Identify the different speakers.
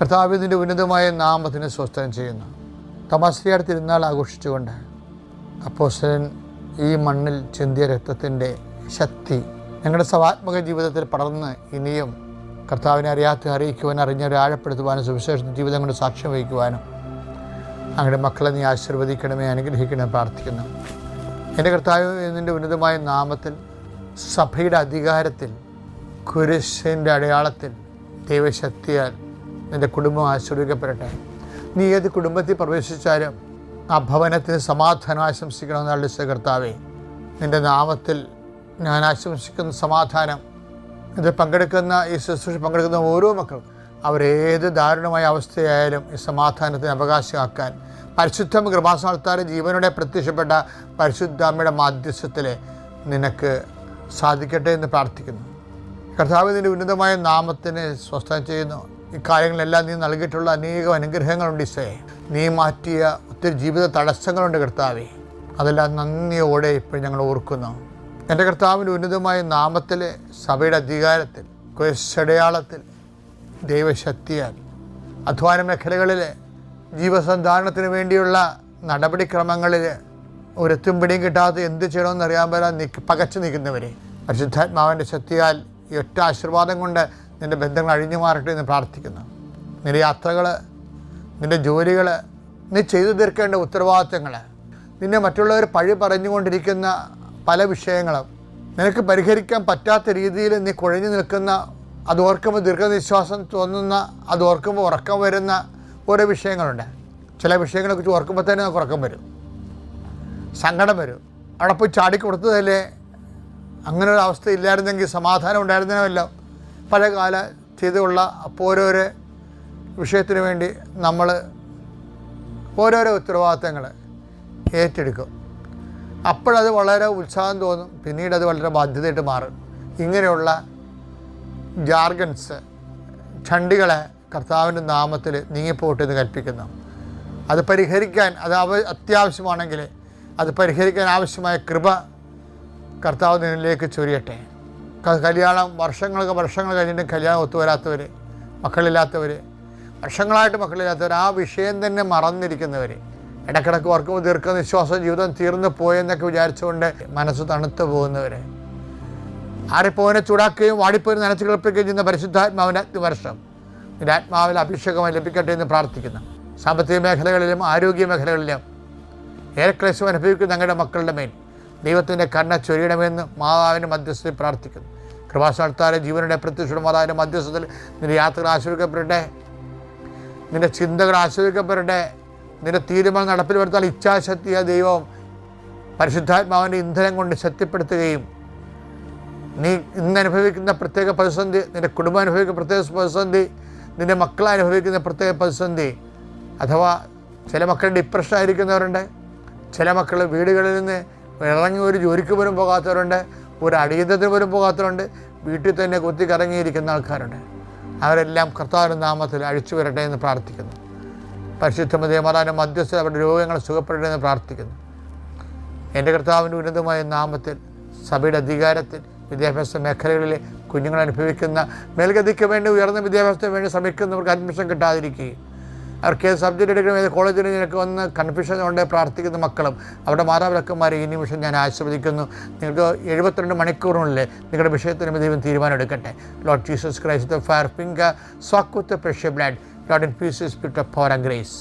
Speaker 1: കർത്താവിന്റെ ഉന്നതമായ നാമത്തിന് സ്വസ്ഥനം ചെയ്യുന്നു. തമാശ്രീയുടെ തിരുനാൾ ആഘോഷിച്ചുകൊണ്ട് അപ്പോസ്റ്റലൻ ഈ മണ്ണിൽ ചിന്തിയ രക്തത്തിന്റെ ശക്തി ഞങ്ങളുടെ സവാത്മക ജീവിതത്തിൽ പടർന്ന് ഇനിയും കർത്താവിനെ അറിയാത്ത അറിയിക്കുവാനും അറിഞ്ഞവരെ ആഴപ്പെടുത്തുവാനും സുവിശേഷ ജീവിതം കൊണ്ട് സാക്ഷ്യം വഹിക്കുവാനും അങ്ങയുടെ മക്കളെ നീ ആശീർവദിക്കണമേ അനുഗ്രഹിക്കണമേ പ്രാർത്ഥിക്കുന്നു. എന്റെ കർത്താവ് എന്നിന്റെ ഉന്നതമായ നാമത്തിൽ സഭയുടെ അധികാരത്തിൽ കുരിശിന്റെ അടയാളത്തിൽ ദൈവശക്തിയാൽ നിന്റെ കുടുംബം ആശ്രയിക്കപ്പെടട്ടെ നീ ഏത് കുടുംബത്തിൽ പ്രവേശിച്ചാലും ആ ഭവനത്തിന് സമാധാനം ആശംസിക്കണമെന്നുള്ള കർത്താവേ നിന്റെ നാമത്തിൽ ഞാൻ ആശംസിക്കുന്ന സമാധാനം. ഇത് പങ്കെടുക്കുന്ന ഈ ശുശ്രൂഷ പങ്കെടുക്കുന്ന ഓരോ മക്കളും അവരേത് ദാരുണമായ അവസ്ഥയായാലും ഈ സമാധാനത്തിന് അവകാശമാക്കാൻ പരിശുദ്ധ കൃപാസ്ഥാനത്താറ് ജീവനോടെ പ്രത്യക്ഷപ്പെട്ട പരിശുദ്ധ അമ്മയുടെ മാധ്യസ്ഥത്തിൽ നിനക്ക് സാധിക്കട്ടെ എന്ന് പ്രാർത്ഥിക്കുന്നു. കർത്താവ് നിന്റെ ഉന്നതമായ നാമത്തിന് സ്വസ്ഥം ചെയ്യുന്നു. ഈ കാര്യങ്ങളെല്ലാം നീ നൽകിയിട്ടുള്ള അനേകം അനുഗ്രഹങ്ങളുണ്ട് ഇസേ നീ മാറ്റിയ ഒത്തിരി ജീവിത തടസ്സങ്ങളുണ്ട് കർത്താവെ. അതെല്ലാം നന്ദിയോടെ ഇപ്പോൾ ഞങ്ങൾ ഓർക്കുന്നു. എന്റെ കർത്താവിന്റെ ഉന്നതമായ നാമത്തിൽ സഭയുടെ അധികാരത്തിൽ കുശടയാളത്തിൽ ദൈവശക്തിയാൽ അധ്വാന മേഖലകളിൽ ജീവസന്ധാരണത്തിന് വേണ്ടിയുള്ള നടപടിക്രമങ്ങളിൽ ഒരെത്തും പിടിയും കിട്ടാതെ എന്ത് ചെയ്യണമെന്ന് അറിയാൻ പറ്റാൻ നിക്ക് പകച്ചു നിൽക്കുന്നവരെ. പരിശുദ്ധാത്മാവിന്റെ ശക്തിയാൽ ഈ ഒറ്റ ആശീർവാദം കൊണ്ട് നിന്റെ ബന്ധങ്ങൾ അഴിഞ്ഞു മാറട്ടെ എന്ന് പ്രാർത്ഥിക്കുന്നു. നിന്റെ യാത്രകൾ നിന്റെ ജോലികൾ നീ ചെയ്തു തീർക്കേണ്ട ഉത്തരവാദിത്തങ്ങൾ നിന്നെ മറ്റുള്ളവർ പഴി പറഞ്ഞുകൊണ്ടിരിക്കുന്ന പല വിഷയങ്ങളും നിനക്ക് പരിഹരിക്കാൻ പറ്റാത്ത രീതിയിൽ നീ കുഴഞ്ഞു നിൽക്കുന്ന അത് ഓർക്കുമ്പോൾ ദീർഘനിശ്വാസം തോന്നുന്ന അത് ഓർക്കുമ്പോൾ ഉറക്കം വരുന്ന ഓരോ വിഷയങ്ങളുണ്ട്. ചില വിഷയങ്ങളെക്കുറിച്ച് ഓർക്കുമ്പോൾ തന്നെ നമുക്ക് ഉറക്കം വരും. സങ്കടം വരും. അവിടെ പോയി ചാടിക്കൊടുത്തതല്ലേ? അങ്ങനെ ഒരു അവസ്ഥ ഇല്ലായിരുന്നെങ്കിൽ സമാധാനം ഉണ്ടായിരുന്നല്ലോ പല കാല ചെയ്തുള്ള അപ്പോൾ ഓരോരോ വിഷയത്തിന് വേണ്ടി നമ്മൾ ഓരോരോ ഉത്തരവാദിത്തങ്ങൾ ഏറ്റെടുക്കും. അപ്പോഴത് വളരെ ഉത്സാഹം തോന്നും പിന്നീട് അത് വളരെ ബാധ്യതയായിട്ട് മാറും. ഇങ്ങനെയുള്ള ജാർഗൻസ് ചണ്ടികളെ കർത്താവിന്റെ നാമത്തിൽ നീങ്ങിപ്പോട്ടെ എന്ന് കൽപ്പിക്കുന്നു. അത് പരിഹരിക്കാൻ അത് അവ അത്യാവശ്യമാണെങ്കിൽ അത് പരിഹരിക്കാൻ ആവശ്യമായ കൃപ കർത്താവ് നിന്നിലേക്ക് ചൊരിയട്ടെ. കല്യാണം വർഷങ്ങൾക്ക് വർഷങ്ങൾ കഴിഞ്ഞിട്ട് കല്യാണം ഒത്തുവരാത്തവർ മക്കളില്ലാത്തവർ വർഷങ്ങളായിട്ട് മക്കളില്ലാത്തവർ ആ വിഷയം തന്നെ മറന്നിരിക്കുന്നവർ ഇടക്കിടക്ക് ഓർക്കുമ്പോൾ ദീർഘനിശ്വാസം ജീവിതം തീർന്നു പോയെന്നൊക്കെ വിചാരിച്ചുകൊണ്ട് മനസ്സ് തണുത്തു പോകുന്നവർ ആരെപ്പോനെ ചൂടാക്കുകയും വാടിപ്പോയി നനച്ചു കിളപ്പിക്കുകയും ചെയ്യുന്ന പരിശുദ്ധാത്മാവിന്റെ അഗ്നിവർഷം നിന്റെ ആത്മാവിൽ അഭിഷേകമായി ലഭിക്കട്ടെ എന്ന് പ്രാർത്ഥിക്കുന്നു. സാമ്പത്തിക മേഖലകളിലും ആരോഗ്യ മേഖലകളിലും ഏറെ ക്ലേശം അനുഭവിക്കുന്ന ഞങ്ങളുടെ മക്കളുടെ മേൽ. ദൈവത്തിന്റെ കണ്ണ ചൊരിയണമെന്ന് മാതാവിന്റെ മധ്യസ്ഥയിൽ പ്രാർത്ഥിക്കുന്നു. കൃപാസ്ഥാനത്താരെ ജീവനുടെ പ്രത്യക്ഷയുടെ മാതാവിന്റെ മധ്യസ്ഥത്തിൽ നിന്റെ യാത്രകൾ ആശ്രയിക്കപ്പെടട്ടെ നിന്റെ ചിന്തകൾ ആശ്രയിക്കപ്പെടട്ടെ നിന്റെ തീരുമാനം നടപ്പിൽ വരുത്താൻ ഇച്ഛാശക്തിയ ദൈവം പരിശുദ്ധാത്മാവിന്റെ ഇന്ധനം കൊണ്ട് ശക്തിപ്പെടുത്തുകയും നീ ഇന്ന് അനുഭവിക്കുന്ന പ്രത്യേക പ്രതിസന്ധി നിന്റെ കുടുംബം അനുഭവിക്കുന്ന പ്രത്യേക പ്രതിസന്ധി നിന്റെ മക്കൾ അനുഭവിക്കുന്ന പ്രത്യേക പ്രതിസന്ധി അഥവാ ചില മക്കൾ ഡിപ്രഷൻ ആയിരിക്കുന്നവരുണ്ട് ചില മക്കൾ വീടുകളിൽ നിന്ന് ഇറങ്ങി ഒരു ജോലിക്ക് പോലും പോകാത്തവരുണ്ട് ഒരു അടിയന്തത്തിന് പോലും പോകാത്തവരുണ്ട് വീട്ടിൽ തന്നെ കുത്തി കറങ്ങിയിരിക്കുന്ന ആൾക്കാരുണ്ട്. അവരെല്ലാം കർത്താവിന്റെ നാമത്തിൽ അഴിച്ചു വരട്ടെ എന്ന് പ്രാർത്ഥിക്കുന്നു. പരിശുദ്ധമതേ മാതാവിന്റെ മധ്യസ്ഥ അവരുടെ രോഗങ്ങൾ സുഖപ്പെടട്ടെ എന്ന് പ്രാർത്ഥിക്കുന്നു. എന്റെ കർത്താവിന്റെ ഉന്നതമായ നാമത്തിൽ സഭയുടെ അധികാരത്തിൽ വിദ്യാഭ്യാസ മേഖലകളിലെ കുഞ്ഞുങ്ങൾ അനുഭവിക്കുന്ന മേൽഗതിക്ക് വേണ്ടി ഉയർന്ന വിദ്യാഭ്യാസത്തിന് വേണ്ടി ശ്രമിക്കുന്നവർക്ക് അഡ്മിഷൻ കിട്ടാതിരിക്കുകയും അവർക്ക് ഏത് സബ്ജക്റ്റ് എടുക്കണം ഏത് കോളേജിൽ നിനക്ക് വന്ന് കൺഫ്യൂഷൻ കൊണ്ട് പ്രാർത്ഥിക്കുന്ന മക്കളും അവരുടെ മാതാപിതാക്കന്മാരെ ഈ നിമിഷം ഞാൻ ആശീർവദിക്കുന്നു. നിങ്ങൾക്ക് എഴുപത്തിരണ്ട് മണിക്കൂറിനുള്ളിൽ നിങ്ങളുടെ വിഷയത്തിന് ദൈവം തീരുമാനം എടുക്കട്ടെ lord Jesus Christ fire finger soak with precious blood lord in peace spirit of power and grace